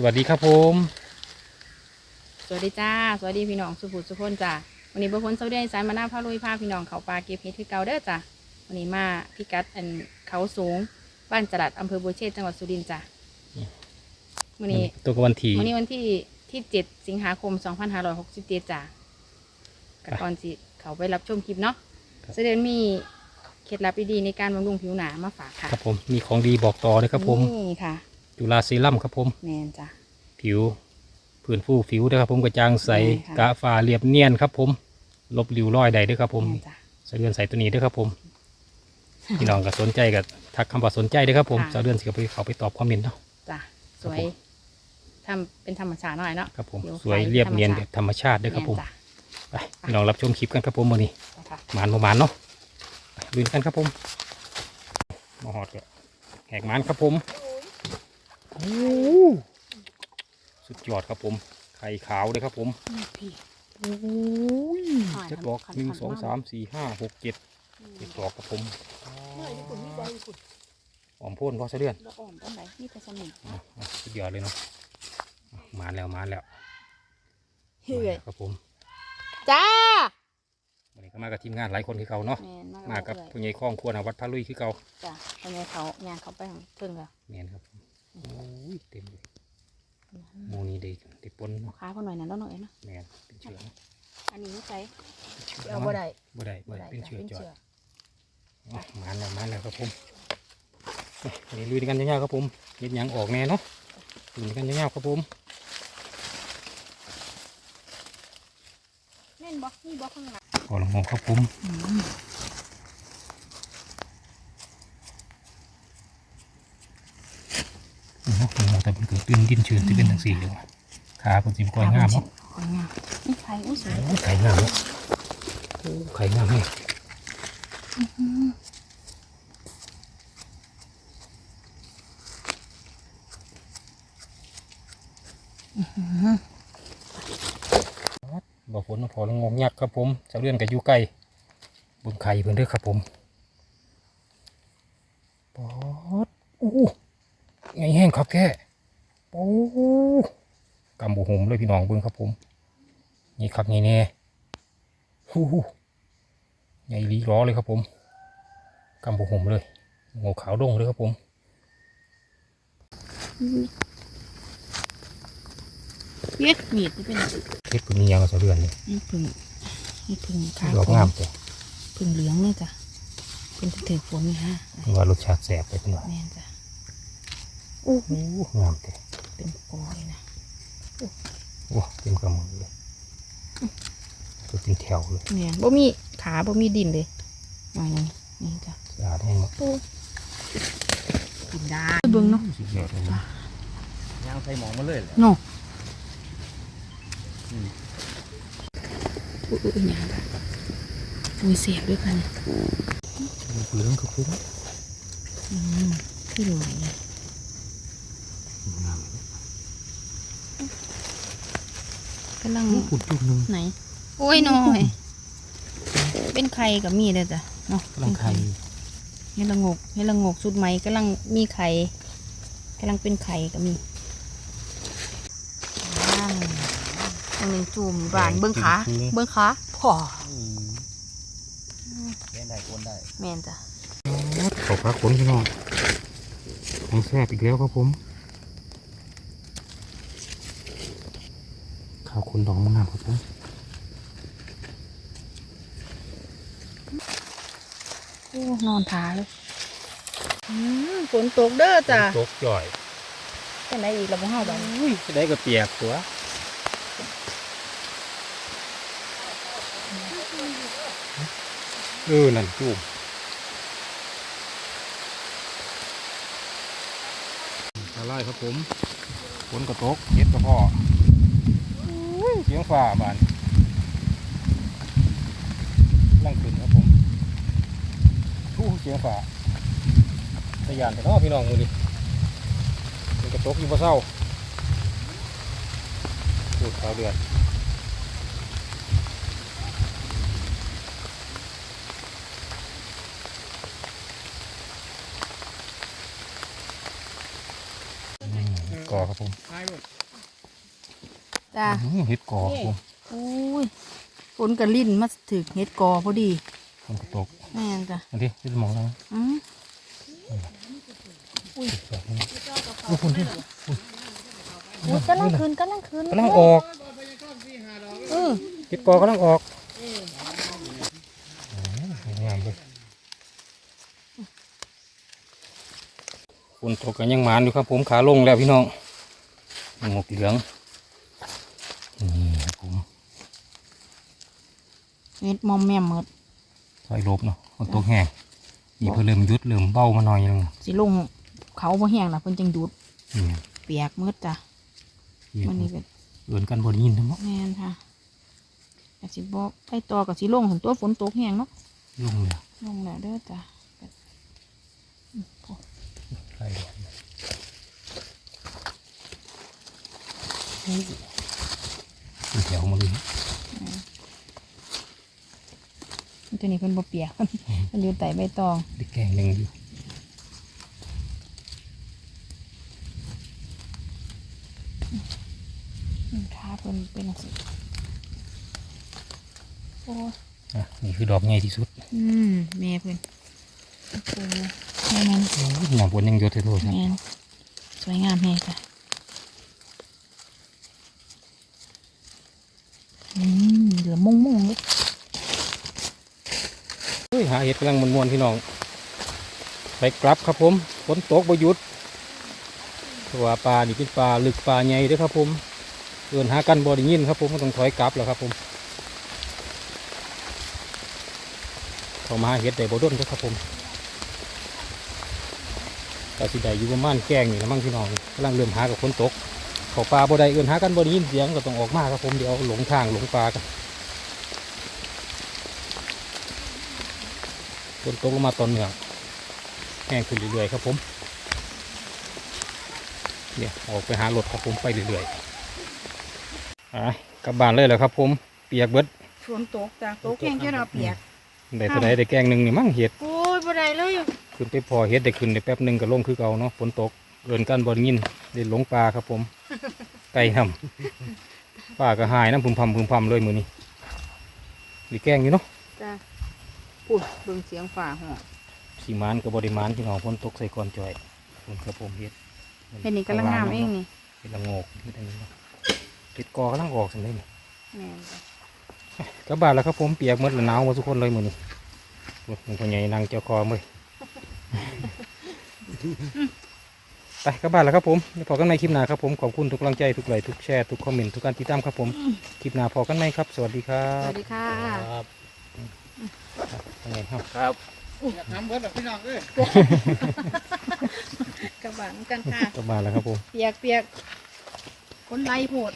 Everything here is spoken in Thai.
สวัสดีครับผม สวัสดีจ้า สวัสดีพี่น้องสุภูสุพนจ้าวันนี้บุคคลเสาเดียสายมาหน้าพาลุยพาพี่น้องเขาปลาเก็บเห็ดคือเก่าเด้อจ้าวันนี้มาพิกัดอันเขาสูง บ้านจรัดอำเภอบัวเชษจังหวัดสุรินทร์จ้าวันนี้ตัวกับวันทีวันนี้วันที่ที่เจ็ดสิงหาคมสองพันห้าร้อยหกสิบเจ็ดจ้ากับก่อนสิเขาไปรับชมคลิปเนาะเสด็จมีเคล็ดลับดีๆในการบำรุงผิวหนามาฝากค่ะ ครับผม มีของดีบอกต่อเลยครับผม นี่ค่ะ จุฬาเซรั่มครับผม แมนจ้าผิวผื่นฟูผิวนะครับผมกระจ่างใสใช่ค่ะ กะฟ้าเรียบเนียนครับผม ลบริ้วรอยใดด้วยครับผมแมนจ้าสะเดือนใสตัวนี้ด้วยครับผม พี่น้องก็สนใจกับทักคำว่าสนใจด้วยครับผมค่ะสะเดือนสิเขาไปเขาไปตอบคอมเมนต์เนาะ จ้าสครับวผยมทำเป็นธรรมชาติหน่อยเนาะครับผมผิวสวยใสเรียบเนียนธรรมแบชาติบธรรมชาติด้วยครับผมแนจ้ะไปพี่น้องรับชมคลิปกันครับผมวันนี้นะคะหมานประมาณเนาะไปลุยกันครับผมมาหอดก็แหกหมานครับผมโอ้ สุดยอดครับผม ไข่ขาวเลยครับผมพี่โอ้ยเจ็ดดอกหนึ่งสองสามสี่ห้าหกเจ็ดเจ็ดดอกครับผมหอมพ่นพอสะเดือนดอกอ่อนต้นไหนนี่แต่สมุนอะอะสุดยอดเลยเนาะอะหมานแล้วหมานแล้วเฮ้ยครับผม จ้าวันนี้ก็มากับทีมงานหลายคนคือเขาเนาะแมนมากับผู้ใหญ่คล้องควรวัดพระลุยคือเขาจ้าทำไมเขางานเขาไปของเพิ่งเหรอเมียนครับผม โอ้ยเต็มเลยหมูนี่เด็กเด็กปนเนาะค้าคนหน่อยนั้นแล้วหน่อยนะแมนเป็นเชื้อเนาะอันนี้ไม่ใช่เป็นเชื้อเอาบ่ได้บ่ได้บ่ได้เป็นเชื้อจอดอะหมานแล้วหมานแล้วครับผมเอ้ยวันนี้ลุยกันยาวๆครับผมเห็ดหยังออกแน่เนาะลุยกันยาวๆครับผมแม่นบอกนี่บอกข้างหลังขอลงมครับผมโอ้โห แต่เป็นเกิดตื้นดินชื้นที่เป็นทั้งสี่เลยว่ะขาเป็นสีก้อยงามเนาะก้อยงามนี่ใครอุ้ยสวยโอ้ไข่งามเนาะโอ้ไข่งามแม่บ่ฝนมาพอลงงมยักษ์ครับผมเจ้าเลื่อนกับอยู่ไกลบนไข่เพิ่นเด้อครับผมปอดอู้ไงแห้งครับแค่ โอ้กำบุหุมเลยพี่น้องเบิ่งครับผม นี่ครับไงแน่ฮู้ฮู้ใหญ่ลีร้อเลยครับผมกำบุหุมเลยงูขาวดงเลยครับผมเย็ดมีดนี่เป็นเฮ็ดเป็นเนียงกับเจ้าเลื่อนเลยนี่พึ่งนี่พึ่งขาดอกงามแต่พึ่งเหลืองเลยจ้ะเป็นถือฝนนี่ฮะเพิ่นว่ารสชาติแซ่บไปเพิ่นว่าแม่นจ้ะอู้โอ้งามแต่ เป็นกอยนะโอ้เต็มกระมือเลยตัวเป็นแถวเลยแม่นบ่มีขาบ่มีดินเลยหน่อยหนึงนี่จ้ะสะอาดแห้งหมดกินได้เบิ่งเนาะสุดยอดเลยนะย่างใส่หมองมาเลยแหละเนาะอุ้ยอุ้ยหยังค่ะอุ้ยเสียบด้วยกันเปลืองก็คืออืมขึ้นหน่อยเลย งาม กำลังขุดจุดหนึ่งไหน โอ้ยหน่อย เป็นไข่กับมีเลยจ้ะเนาะกำลังไข่เฮดละงกเฮดละงกสุดไหมกำลังมีไข่กำลังเป็นไข่กับมีว้าวอันหนึ่งจุ่มบานเบิ้งขาเบิ้งขาพอเล่นได้โอนได้แม่นจ้ะขอพักขนพี่น้องของแซ่บอีกแล้วครับผม ข้าวคุณดองมะนาวครับผมโอ้นอนทาเลยอืมฝนตกเด้อจ้ะตกจ่อยเป็นไรอีกแล้วบ่เฮาบ้านอุ้ยจะได้ก็เปียกตัวเออนั่นจุ่มอะไรครับผมฝนกระตกเห็ดกระเพาะอุ้ย เสียงฟ้าบานลั่งขึ้นครับผมทู่เสียงฟ้าตะยานแต่เนาะพี่น้องมือดิมันกระตกอยู่บ่เศร้าพูดเขาเดือดก่อครับผม จ้าอื้อเห็ดกอครับผมโอ้ยฝนกระลิ่นมาถึกเฮ็ดกอพอดีฝนก็ตกแม่นจ้ะอันนี้ที่มองแล้วอืมแบบนี้โอ้คนที่อุ๊ยกำลังคืนกำลังคืนกำลังออกเออเห็ดกอกำลังออกงามเลยฝนตกกันยังหมานอยู่ครับ ผมขาลงแล้วพี่น้องหมวกเหลืองนี่ครับผม เฮ็ดมอมแม่มหมดซอยลบเนาะฝนตกแห้งนี่เพิ่นเริ่มหยุดเริ่มเบามาหน่อยนึงสิลงเขาบ่แห้งล่ะเพิ่นจังดูดนี่เปียกหมืดจ้ะนี่วันนี้ก็เอื่นกันบนยินทั้งหมดแม่นค่ะก็สิบอกไปต่อกับสิลงถึงตัวฝนตกแห้งเนาะลงเลยลงแล้วเด้อจ้ะอืมพอไล่ดอกเป็นแถวมาเลย ตัวนี้เพิ่นบ่เปียก มันอยู่ใต้ใบตองได้แกงหนึ่งอยู่อืมขาเพิ่นเป็นจังซี่โอ้ยอะนี่คือดอกใหญ่ที่สุด อืมแม่เพิ่นโอ้โหแม่นหนาบนยังเยอะเท่าไหร่แม่นสวยงามแม่ค่ะอืมเหลือมุ่งมุ่งๆเลย เฮ้ย หาเห็ดกำลังมวนๆพี่น้อง ไปกลับครับผมฝนตกบ่หยุดเพราะว่าปลานี่เป็นปลาลึกปลาใหญ่ด้อครับผมเดินหากันบ่ได้ยินครับผมก็ต้องถอยกลับแล้วครับผมเขามาเห็ดได้บ่ด้นด้อครับผมก็สิได้อยู่ประมาณแกงนี่ละมั้งพี่น้องกำลังเริ่มหากับฝนตกเขาปลาบ่ได้เอื่นหากันบ่ได้ยินเสียงก็ต้องออกมาครับผมเดี๋ยวหลงทางหลงปลากัน นตกลงมาตอนเหนืองแห้งขึ้นเรื่อยๆครับผมเนี่ยออกไปหารถครับผมไปเรื่อยๆอะกลับบ้านเลยแหละครับ ผมเปียกเบิดฝนตกจ้ะตกแห้งแค่เราเปียกได้เท่าไหได้แกงหนึ่งนี่มั่งเห็ดโอ้ยบ่ได้เลยขึ้นไปพอเห็ดได้ขึ้นได้แป๊บหนึ่งก็ลงคือเก่าเนาะฝนตกเอินกันบ่ได้ยินได้หลงปลาครับผม ไก่ทำปลาก็หายน้ำพึมพำพึมพำเลยมือนี้ดีแกงอยู่เนาะจ้ะ พูดเบิ่งเสียงฝ่าห้องสีมานกับบริมานพี่น้องฝนตกใส่ก่อนจ่อยฝนครับผมเห็ดเห็นนี่กำลังงามเองนี่เห็ดละโงกเห็ดอันนี้เนาะเห็ดกอกำลังออกสันเลยนี่แม่นจ้ะกลับบ้านแล้วครับผมเปียกหมดแล้วหนาวหมดทุกคนเลยมือนี้โอ้ยมึงพ่อใหญ่นางเจ้าคอมือไปกลับบ้านแล้วครับผมเดี๋ยวพอกันในคลิปหน้าครับผมขอบคุณทุกกำลังใจทุกไลค์ทุกแชร์ทุกคอมเมนต์ทุกการติดตามครับผมคลิปหน้าพอกันไหมครับ สวัสดีครัสบวัสดีค่ะครับ ยังไงครับครับอยากทำเบิร์ดหรอกพี่น้องเอ้ยกระบะกันค่ะกลับบ้านแล้วครับผม เปียกเปียกคนไล่โพด